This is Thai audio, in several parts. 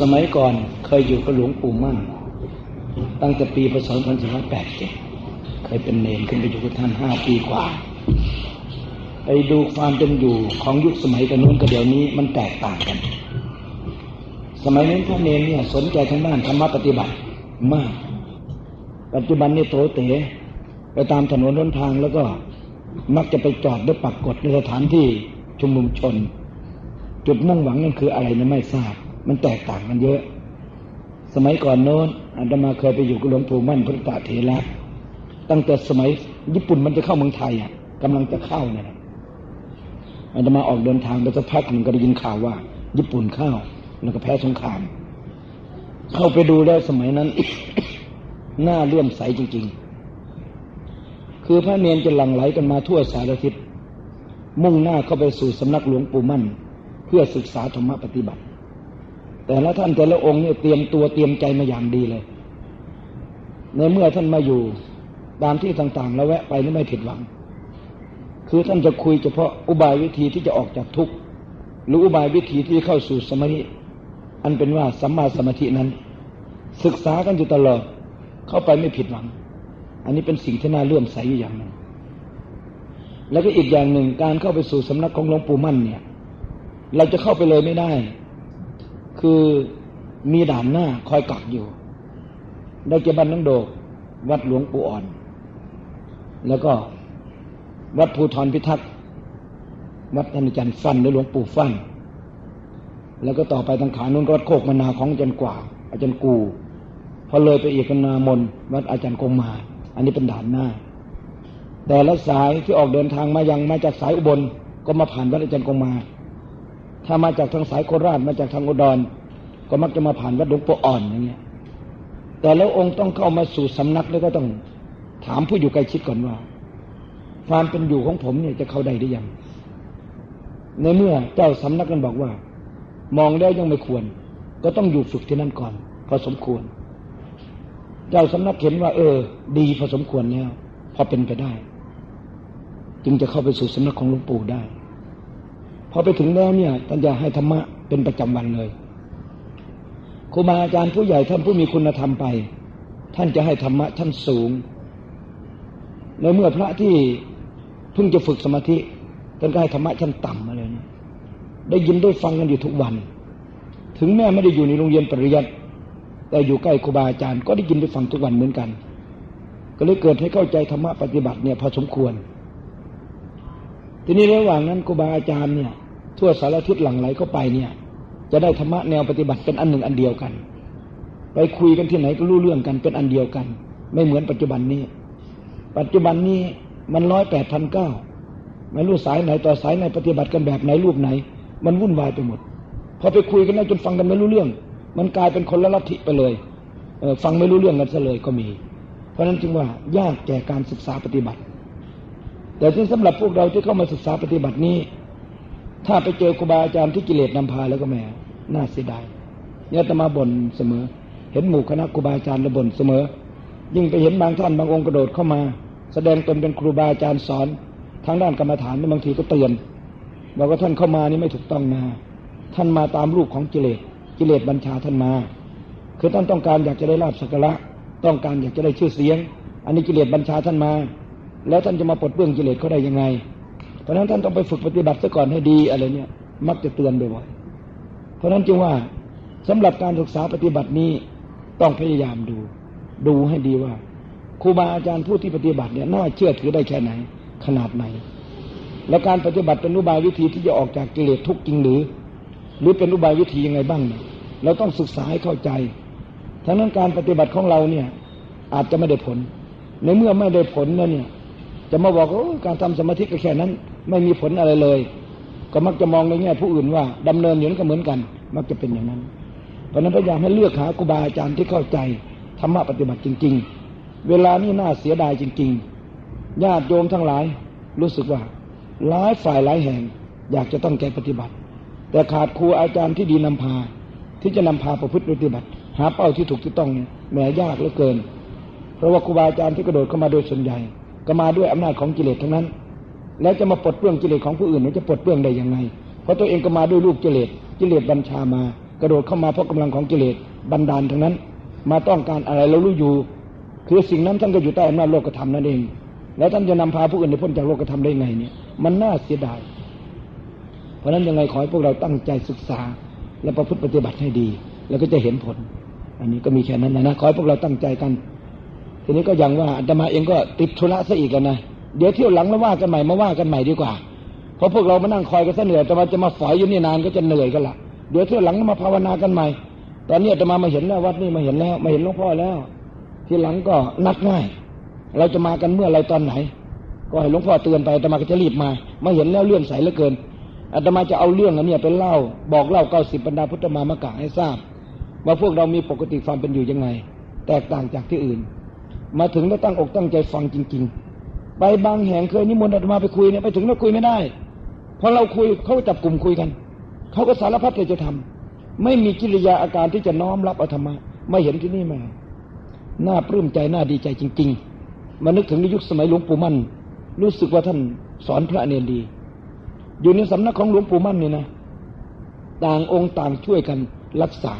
สมัยก่อนเคยอยู่กับหลวงปู่มั่น ตั้งแต่ปีพศ2487 เคยเป็นเนรขึ้นไปอยู่กับท่านห้าปีกว่า ไปดูความเป็นอยู่ของยุคสมัยกันนู้นกับเดี๋ยวนี้มันแตกต่างกัน สมัยนั้นพระเนรเนี่ยสนใจทางด้านธรรมปฏิบัติมาก ปัจจุบันนี่โตเต๋ไปตามถนนหนทางแล้วก็มักจะไปจอดด้วยปักกฎในสถานที่ชุมนุมชน จุดมุ่งหวังนั่นคืออะไรนะไม่ทราบ มันแตกต่างกันเยอะ สมัยก่อนโน้นอาตมาเคยไปอยู่กับหลวงปู่มั่นพุทธเถระตั้งแต่สมัยญี่ปุ่นมันจะเข้าเมืองไทยอะกำลังจะเข้าเนี่ยอาตมาออกเดินทางไปสักพักหนึ่งก็ได้ยินข่าวว่า ญี่ปุ่นเข้าแล้วก็แพ้สงคราม เข้าไปดูแล้วสมัยนั้นหน้าเลื่อมใสจริง ๆ คือพระเนนจะหลั่งไหลกันมาทั่วสารทิศมุ่งหน้าเข้าไปสู่สำนักหลวงปู่มั่น เพื่อศึกษาธรรมปฏิบัติ แต่ละท่านแต่ละองค์เนี่ยเตรียมตัวเตรียมใจมาอย่างดีเลย ในเมื่อท่านมาอยู่ตามที่ต่างๆ แล้วแวะไปนี่ไม่ผิดหวัง คือท่านจะคุยเฉพาะอุบายวิธีที่จะออกจากทุกข์หรืออุบายวิธีที่เข้าสู่สมาธิอันเป็นว่าสัมมาสมาธินั้น ศึกษากันอยู่ตลอดเข้าไปไม่ผิดหวัง อันนี้เป็นสิ่งที่น่าเลื่อมใสอยู่อย่างหนึ่งแล้วก็อีกอย่างหนึ่งการเข้าไปสู่สำนักของหลวงปู่มั่นเนี่ย เราจะเข้าไปเลยไม่ได้ คือมีด่านหน้าคอยกักอยู่ได้เจบันนังโดกวัดหลวงปู่อ่อน แล้วก็วัดภูทรพิทักษ์วัดท่านอาจารย์ฟันหรือหลวงปู่ฟัน แล้วก็ต่อไปทางขานุนก็วัดโคกมนาของอาจารย์กว่า อาจารย์กู พอเลยไปอีกนามนวัดอาจารย์กงมา อันนี้เป็นด่านหน้า แต่ละสายที่ออกเดินทางมายังมาจากสายอุบลก็มาผ่านวัดอาจารย์กงมา ถ้ามาจากทางสายโคราชมาจากทางอุดร ก็มักจะมาผ่านวัดหลวงปู่อ่อนอย่างเงี้ย แต่แล้วองค์ต้องเข้ามาสู่สำนักแล้วก็ต้องถามผู้อยู่ใกล้ชิดก่อนว่า ความเป็นอยู่ของผมเนี่ยจะเข้าได้หรือยัง ในเมื่อเจ้าสำนักนั้นบอกว่า มองแล้วยังไม่ควร ก็ต้องอยู่ฝึกที่นั่นก่อนพอสมควร เจ้าสำนักเห็นว่า เออ ดีพอสมควรแล้วพอเป็นไปได้ จึงจะเข้าไปสู่สำนักของหลวงปู่ได้ พอไปถึงแล้วเนี่ยท่านจะให้ธรรมะเป็นประจำวันเลยครูบาอาจารย์ผู้ใหญ่ท่านผู้มีคุณธรรมไป ท่านจะให้ธรรมะท่านสูง แล้วเมื่อพระที่เพิ่งจะฝึกสมาธิท่านก็ให้ธรรมะชั้นต่ำมาเลยนะได้ยินได้ฟังกันอยู่ทุกวัน ถึงแม้ไม่ได้อยู่ในโรงเรียนปริยัติแต่อยู่ใกล้ครูบาอาจารย์ก็ได้ยินได้ฟังทุกวันเหมือนกัน ก็เลยเกิดให้เข้าใจธรรมะปฏิบัติเนี่ยพอสมควร ทีนี้ระหว่างนั้นครูบาอาจารย์เนี่ย ทั่วสารทิศหลั่งไหลเข้าไปเนี่ย จะได้ธรรมะแนวปฏิบัติเป็นอันหนึ่งอันเดียวกัน ไปคุยกันที่ไหนก็รู้เรื่องกันเป็นอันเดียวกัน ไม่เหมือนปัจจุบันนี้ ปัจจุบันนี้มันร้อยแปดพันเก้าไม่รู้สายไหนต่อสายไหนปฏิบัติกันแบบไหนรูปไหน มันวุ่นวายไปหมดพอไปคุยกันแล้วจนฟังกันไม่รู้เรื่อง มันกลายเป็นคนละลัทธิไปเลยเออฟังไม่รู้เรื่องกันซะเลยก็มี เพราะฉะนั้นจึงว่ายากแก่การศึกษาปฏิบัติ แต่ที่สำหรับพวกเราที่เข้ามาศึกษาปฏิบัตินี้ ถ้าไปเจอครูบาอาจารย์ที่กิเลสนำพาแล้วก็แหมน่าเสียดายเนี่ยจะมาบ่นเสมอ เห็นหมู่คณะครูบาอาจารย์ระบ่นเสมอ ยิ่งไปเห็นบางท่านบางองค์กระโดดเข้ามา แสดงตนเป็นครูบาอาจารย์สอนทางด้านกรรมฐานบางทีก็เตือนบอกว่าท่านเข้ามานี่ไม่ถูกต้องนะท่านมาตามรูปของกิเลสกิเลสบัญชาท่านมา คือท่านต้องการอยากจะได้ลาบสักการะต้องการอยากจะได้ชื่อเสียง อันนี้กิเลสบัญชาท่านมา แล้วท่านจะมาปลดเปลื้องกิเลสเขาได้ยังไง เพราะฉะนั้นท่านต้องไปฝึกปฏิบัติซะก่อนให้ดีอะไรเนี่ย มักจะเตือนบ่อยๆเพราะฉะนั้นจึงว่าสำหรับการศึกษาปฏิบัตินี้ต้องพยายามดู ดูให้ดีว่าครูบาอาจารย์ผู้ที่ปฏิบัติเนี่ยน่าเชื่อถือได้แค่ไหน ขนาดไหน และการปฏิบัติเป็นอุบายวิธีที่จะออกจากกิเลสทุกจริงหรือ หรือเป็นอุบายวิธียังไงบ้างเนี่ยเราต้องศึกษาให้เข้าใจ ทั้งนั้นการปฏิบัติของเราเนี่ย อาจจะไม่ได้ผล ในเมื่อไม่ได้ผลแล้วเนี่ย จะมาบอกว่าการทำสมาธิก็แค่นั้น ไม่มีผลอะไรเลย ก็มักจะมองในแง่ผู้อื่นว่าดำเนินอยู่นั้นก็เหมือนกัน มักจะเป็นอย่างนั้น เพราะนั้นพยายามให้เลือกหาครูบาอาจารย์ที่เข้าใจธรรมะปฏิบัติจริง ๆ เวลานี้น่าเสียดายจริง ๆ ญาติโยมทั้งหลายรู้สึกว่าหลายฝ่ายหลายแห่ง อยากจะต้องแก้ปฏิบัติ แต่ขาดครูอาจารย์ที่ดีนำพา ที่จะนำพาประพฤติปฏิบัติ หาเป้าที่ถูกที่ต้องเนี่ยแหมยากเหลือเกิน เพราะว่าครูบาอาจารย์ที่กระโดดเข้ามาโดยส่วนใหญ่ ก็มาด้วยอำนาจของกิเลสทั้งนั้น แล้วจะมาปลดเปลื้องกิเลสของผู้อื่นมันจะปลดเปลื้องได้ยังไง เพราะตัวเองก็มาด้วยลูกกิเลสกิเลสบัญชามากระโดดเข้ามาเพราะกำลังของกิเลสบันดาลทั้งนั้น มาต้องการอะไรเรารู้อยู่ คือสิ่งนั้นท่านก็อยู่ใต้อำนาจโลกธรรมนั่นเอง แล้วท่านจะนำพาผู้อื่นให้พ้นจากโลกธรรมได้ไงเนี่ย มันน่าเสียดาย เพราะฉะนั้นยังไงขอให้พวกเราตั้งใจศึกษา และประพฤติปฏิบัติให้ดี แล้วก็จะเห็นผล อันนี้ก็มีแค่นั้นนะนะขอให้พวกเราตั้งใจกัน ทีนี้ก็อย่างว่าอาตมาเองก็ติดธุระซะอีกแล้วนะเดี๋ยวเที่ยวหลังแล้วว่ากันใหม่มาว่ากันใหม่ดีกว่า เพราะพวกเรามานั่งคอยกันซะเหนื่อยแต่มาจะมาฝอยอยู่นี่นานก็จะเหนื่อยกันละเดี๋ยวเที่ยวหลังมาภาวนากันใหม่ ตอนนี้อาตมามาเห็นแล้ววัดนี่มาเห็นแล้วมาเห็นหลวงพ่อแล้ว ทีหลังก็นัดง่าย เราจะมากันเมื่อไรตอนไหน ก็ให้หลวงพ่อเตือนไปอาตมาก็จะรีบมา มาเห็นแล้วเลื่อนใสเหลือเกินอาตมาจะเอาเรื่องอันนี้เป็นเล่า บอกเล่าเก้าสิบบรรดาพุทธมามกะให้ทราบว่าพวกเรามีปกติความเป็นอยู่ยังไง แตกต่างจากที่อื่น มาถึงแล้วตั้งอกตั้งใจฟังจริง ๆ ไปบางแห่งเคยนิมนต์อาตมาไปคุยเนี่ยไปถึงแล้วคุยไม่ได้พอเราคุยเขาจับกลุ่มคุยกันเขาก็สารพัดเลยจะทำไม่มีกิริยาอาการที่จะน้อมรับอาธรรมะไม่เห็นที่นี่มาน่าปลื้มใจน่าดีใจจริง ๆ มานึกถึงในยุคสมัยหลวงปู่มั่น รู้สึกว่าท่านสอนพระเนรดี อยู่ในสำนักของหลวงปู่มั่นเนี่ยนะ ต่างองค์ต่างช่วยกันรักษา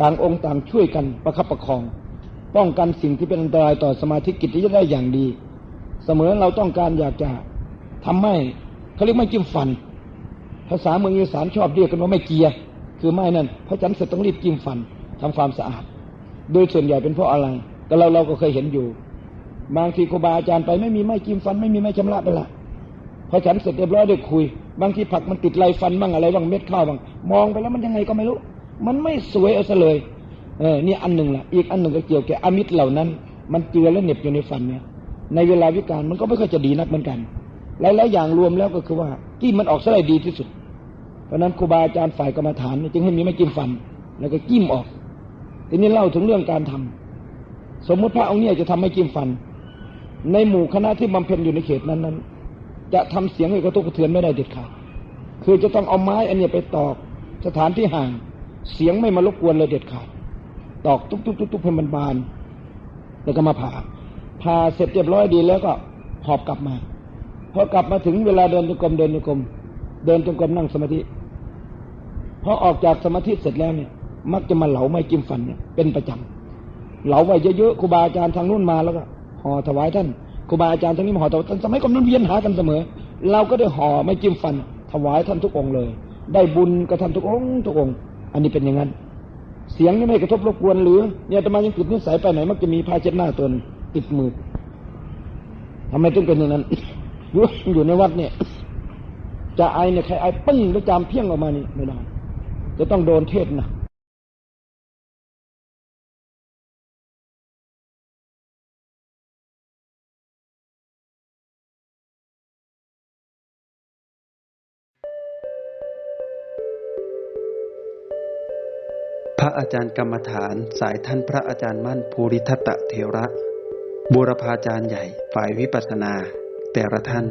ต่างองค์ต่างช่วยกันประคับประคอง ป้องกันสิ่งที่เป็นอันตรายต่อสมาธิกิจที่จะได้อย่างดี เสมอเราต้องการอยากจะทำไม่เขาเรียกไม่จิ้มฟัน ภาษาเมืองอีสานชอบเรียกกันว่าไม่เกียร์คือไม่นั่นพระจันทร์เสร็จต้องรีบจิ้มฟันทำความสะอาด โดยส่วนใหญ่เป็นเพราะอะไรก็เราเราก็เคยเห็นอยู่ บางทีครูบาอาจารย์ไปไม่มีไม้จิ้มฟัน ไม่มีไม้ชำระไปละพอฉันเสร็จเรียบร้อยได้คุย บางทีผักมันติดไรฟันบ้างอะไรบ้างเม็ดข้าวบ้างมองไปแล้วมันยังไงก็ไม่รู้ มันไม่สวยเอาซะเลย เออนี่อันหนึ่งละอีกอันหนึ่งก็เกี่ยวกับอมิตรเหล่านั้น มันเจือและเหน็บอยู่ในฟันเนี่ย ในเวลาวิการมันก็ไม่ค่อยจะดีนักเหมือนกันหลายๆอย่างรวมแล้วก็คือว่า ที่มันออกซะได้ดีที่สุด เพราะนั้นครูบาอาจารย์ฝ่ายกรรมฐานจึงให้มีไม่จิ้มฟัน แล้วก็จิ้มออกทีนี้เล่าถึงเรื่องการทำสมมุติพระองค์เนี่ยจะทำไม่จิ้มฟัน ในหมู่คณะที่บำเพ็ญอยู่ในเขตนั้นนั้นจะทำเสียงให้กระทบกระเทือนไม่ได้เด็ดขาดคือจะต้องเอาไม้อันเนี้ยไปตอกสถานที่ห่าง เสียงไม่มารบกวนเลยเด็ดขาด ตอกทุกๆๆๆให้มันบาน แล้วก็มาผ่าผ่าเสร็จเรียบร้อยดีแล้วก็หอบกลับมาพอกลับมาถึงเวลาเดินจงกรมเดินจงกรมเดินจงกรมนั่งสมาธิพอออกจากสมาธิเสร็จแล้วเนี่ย มักจะมาเหลาไม้จิ้มฟันเนี่ยเป็นประจำเหลาไว้เยอะๆครูบาอาจารย์ทางนู้นมาแล้วก็ห่อถวายท่านครูบาอาจารย์ทางนี้มาห่อถวายท่านสมัยก่อนนั้นเวียนหากันเสมอ เราก็ได้ห่อไม้จิ้มฟัน ถวายท่านทุกองค์เลย ได้บุญกับท่านทุกองค์ทุกองค์ อันนี้เป็นอย่างนั้น เสียงนี่ไม่กระทบรบกวนหรือเนี่ยอาตมายังติดนิสัยไปไหนมักจะมีผ้าเช็ดหน้าตนติดมือทำไมต้องเป็นอย่างนั้นอยู่อยู่ในวัดเนี่ย จะไอเนี่ยใครไอปึ้งแล้วจามเพี้ยงออกมานี่ไม่ได้จะต้องโดนเทศนะ ระอาจารย์กรรมฐานสายท่านพระอาจารย์มั่นภูริทัตะเทระบูรพาจารย์ใหญ่ฝ่ายวิปัสสนา แต่ละท่าน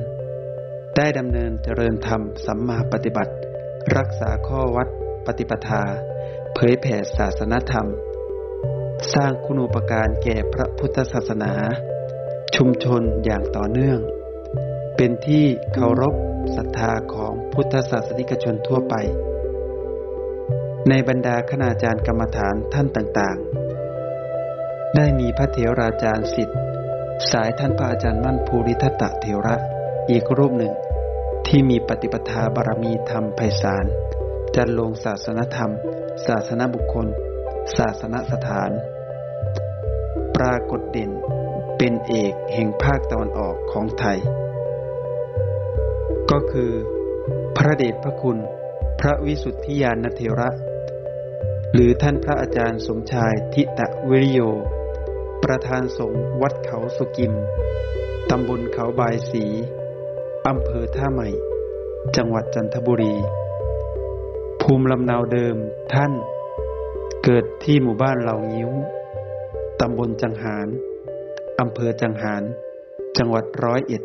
ได้ดำเนินเจริญธรรมสัมมาปฏิบัติ รักษาข้อวัดปฏิปทา เผยแผ่ศาสนธรรม สร้างคุณูปการแก่พระพุทธศาสนา ชุมชนอย่างต่อเนื่อง เป็นที่เคารพศรัทธาของพุทธศาสนิกชนทั่วไป ในบรรดาคณาจารย์กรรมฐานท่านต่างๆ ได้มีพระเถราจารย์สิทธิ์ สายท่านพระอาจารย์มั่นภูริทัตตะเถระ อีกรูปหนึ่ง ที่มีปฏิปทาบารมีธรรมไพศาลจันลงศาสนธรรม ศาสนบุคคล ศาสนสถาน ปรากฏเด่นเป็นเอกแห่งภาคตะวันออกของไทย ก็คือ พระเดชพระคุณ พระวิสุทธิยานเทระ หรือท่านพระอาจารย์สมชายทิตะวิริโย ประธานสงฆ์วัดเขาสุกิม ตำบลเขาบายสี อำเภอท่าใหม่ จังหวัดจันทบุรี ภูมิลำเนาเดิมท่าน เกิดที่หมู่บ้านเหล่างิ้ว ตำบลจังหาร อำเภอจังหาร จังหวัดร้อยเอ็ด